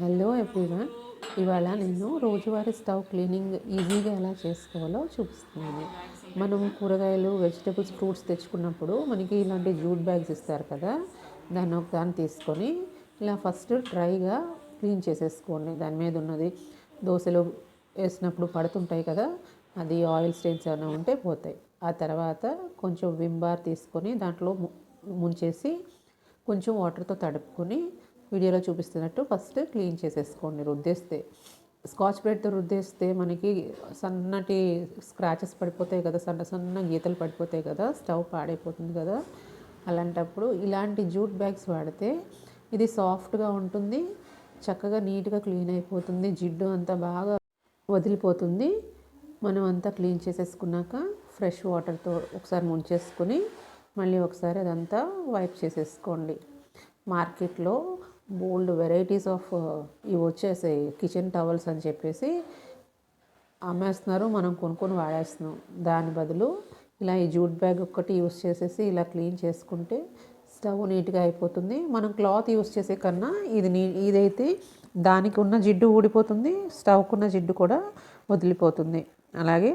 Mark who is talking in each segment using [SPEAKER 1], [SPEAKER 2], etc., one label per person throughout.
[SPEAKER 1] Hello everyone. ఇవాళ నేను రోజువారీ స్టవ్ క్లీనింగ్ ఈజీగా ఎలా చేసుకోవాలో చూపిస్తున్నాను. మనం కూరగాయలు వెజిటేబుల్స్ ఫ్రూట్స్ తెచ్చుకున్నప్పుడు మనకి ఇలాంటి జూట్ బ్యాగ్స్ ఇస్తారు కదా దాన్ని ఒక దాన్ని తీసుకొని ఇలా ఫస్ట్ డ్రైగా క్లీన్ చేసేసుకోండి. దాని మీద ఉన్నది దోశలు వేసినప్పుడు పడుతుంటాయి కదా అది ఆయిల్ స్టెయిన్స్ ఏమైనా ఉంటే పోతాయి. ఆ తర్వాత కొంచెం విమ్ బార్ తీసుకొని దాంట్లో ముంచేసి కొంచెం వాటర్తో తడుపుకొని వీడియోలో చూపిస్తున్నట్టు ఫస్ట్ క్లీన్ చేసేసుకోండి రుద్దేస్తే. స్కాచ్ బ్రెడ్తో రుద్దేస్తే మనకి సన్నటి స్క్రాచెస్ పడిపోతాయి కదా సన్న సన్న గీతలు పడిపోతాయి కదా స్టవ్ పాడైపోతుంది కదా. అలాంటప్పుడు ఇలాంటి జూట్ బ్యాగ్స్ వాడితే ఇది సాఫ్ట్గా ఉంటుంది చక్కగా నీట్గా క్లీన్ అయిపోతుంది జిడ్డు అంతా బాగా వదిలిపోతుంది. మనం అంతా క్లీన్ చేసేసుకున్నాక ఫ్రెష్ వాటర్తో ఒకసారి ముంచేసుకొని మళ్ళీ ఒకసారి అదంతా వైప్ చేసేసుకోండి. మార్కెట్లో బోల్డ్ వెరైటీస్ ఆఫ్ ఇవి వచ్చేసాయి. కిచెన్ టవల్స్ అని చెప్పేసి అమ్మేస్తున్నారు. మనం కొనుక్కొని వాడేస్తున్నాం. దాని బదులు ఇలా ఈ జూట్ బ్యాగ్ ఒక్కటి యూస్ చేసేసి ఇలా క్లీన్ చేసుకుంటే స్టవ్ నీట్గా అయిపోతుంది. మనం క్లాత్ యూస్ చేసే కన్నా ఇది నీ ఇదైతే దానికి ఉన్న జిడ్డు ఊడిపోతుంది స్టవ్కున్న జిడ్డు కూడా వదిలిపోతుంది. అలాగే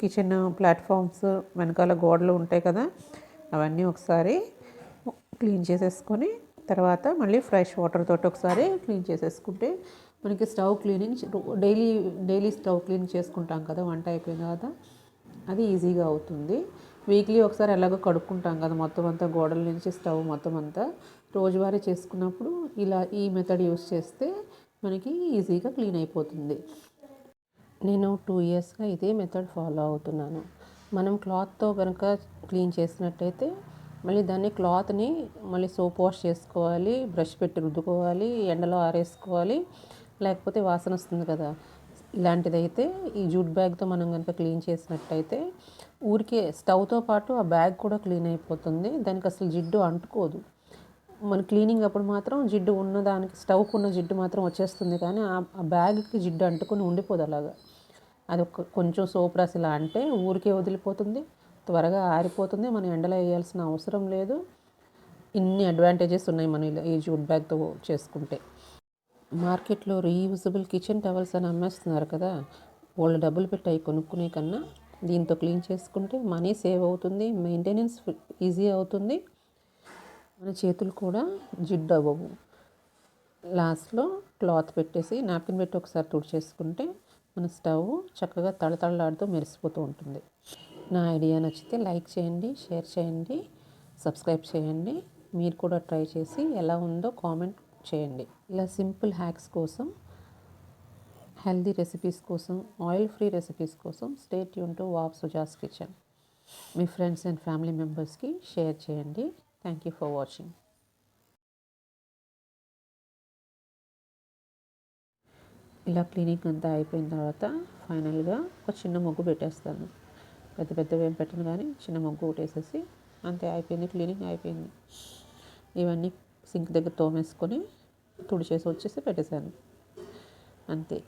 [SPEAKER 1] కిచెన్ ప్లాట్ఫామ్స్ వెనకాల గోడలు ఉంటాయి కదా అవన్నీ ఒకసారి క్లీన్ చేసేసుకొని తర్వాత మళ్ళీ ఫ్రెష్ వాటర్ తోటి ఒకసారి క్లీన్ చేసేసుకుంటే మనకి stove cleaning daily daily stove clean చేసుకుంటాం కదా వంట అయిపోయిన తర్వాత అది ఈజీగా అవుతుంది. వీక్లీ ఒకసారి ఎలాగో కడుక్కుంటాం కదా మొత్తం అంతా గోడల నుంచి స్టవ్ మొత్తం అంతా. రోజువారీ చేసుకున్నప్పుడు ఇలా ఈ మెథడ్ యూస్ చేస్తే మనకి ఈజీగా క్లీన్ అయిపోతుంది. నేను టూ ఇయర్స్గా ఇదే మెథడ్ ఫాలో అవుతున్నాను. మనం క్లాత్తో కనుక క్లీన్ చేసినట్టయితే మళ్ళీ దాన్ని క్లాత్ని మళ్ళీ సోప్ వాష్ చేసుకోవాలి బ్రష్ పెట్టి రుద్దుకోవాలి ఎండలో ఆరేసుకోవాలి. లేకపోతే వాసన వస్తుంది కదా. ఇలాంటిదైతే ఈ జూట్ బ్యాగ్తో మనం కనుక క్లీన్ చేసినట్టయితే ఊరికే స్టవ్తో పాటు ఆ బ్యాగ్ కూడా క్లీన్ అయిపోతుంది. దానికి అసలు జిడ్డు అంటుకోదు. మన క్లీనింగ్ అప్పుడు మాత్రం జిడ్డు ఉన్న దానికి స్టవ్కి ఉన్న జిడ్డు మాత్రం వచ్చేస్తుంది కానీ ఆ బ్యాగ్కి జిడ్డు అంటుకొని ఉండిపోదు అలాగా. అది ఒక కొంచెం సోప్ రాసి ఇలా అంటే ఊరికే వదిలిపోతుంది. త్వరగా ఆరిపోతుంది. మనం ఎండలో వేయాల్సిన అవసరం లేదు. ఇన్ని అడ్వాంటేజెస్ ఉన్నాయి మనం ఇలా ఈ జూట్ బ్యాగ్తో చేసుకుంటే. మార్కెట్లో రీయూజబుల్ కిచెన్ టవల్స్ అని అమ్మేస్తున్నారు కదా. వాళ్ళు డబ్బులు పెట్టి అవి కొనుక్కునే కన్నా దీంతో క్లీన్ చేసుకుంటే మనీ సేవ్ అవుతుంది మెయింటెనెన్స్ ఈజీ అవుతుంది. మన చేతులు కూడా జిడ్డు అవ్వవు. లాస్ట్లో క్లాత్ పెట్టేసి నాప్కిన్ పెట్టి ఒకసారి తుడిచేసుకుంటే మన స్టవ్ చక్కగా తళతళలాడుతూ మెరిసిపోతూ ఉంటుంది. నా ఐడియా నచ్చితే లైక్ చేయండి షేర్ చేయండి సబ్స్క్రైబ్ చేయండి. మీరు కూడా ట్రై చేసి ఎలా ఉందో కామెంట్ చేయండి. ఇలా సింపుల్ హ్యాక్స్ కోసం హెల్దీ రెసిపీస్ కోసం ఆయిల్ ఫ్రీ రెసిపీస్ కోసం స్టేట్ యూన్ టు వాప్ సుజాస్ కిచెన్. మీ ఫ్రెండ్స్ అండ్ ఫ్యామిలీ మెంబర్స్కి షేర్ చేయండి. థ్యాంక్ యూ ఫర్ వాచింగ్ ఇలా క్లీనింగ్ అంతా అయిపోయిన తర్వాత ఫైనల్గా ఒక చిన్న ముగ్గు పెట్టేస్తాను. పెద్ద పెద్దవి ఏం పెట్టను కానీ చిన్న ముగ్గు కొట్టేసేసి అంతే అయిపోయింది క్లీనింగ్ అయిపోయింది. ఇవన్నీ సింక్ దగ్గర తోమేసుకొని తుడిచేసి వచ్చేసి పెట్టేశాను. అంతే.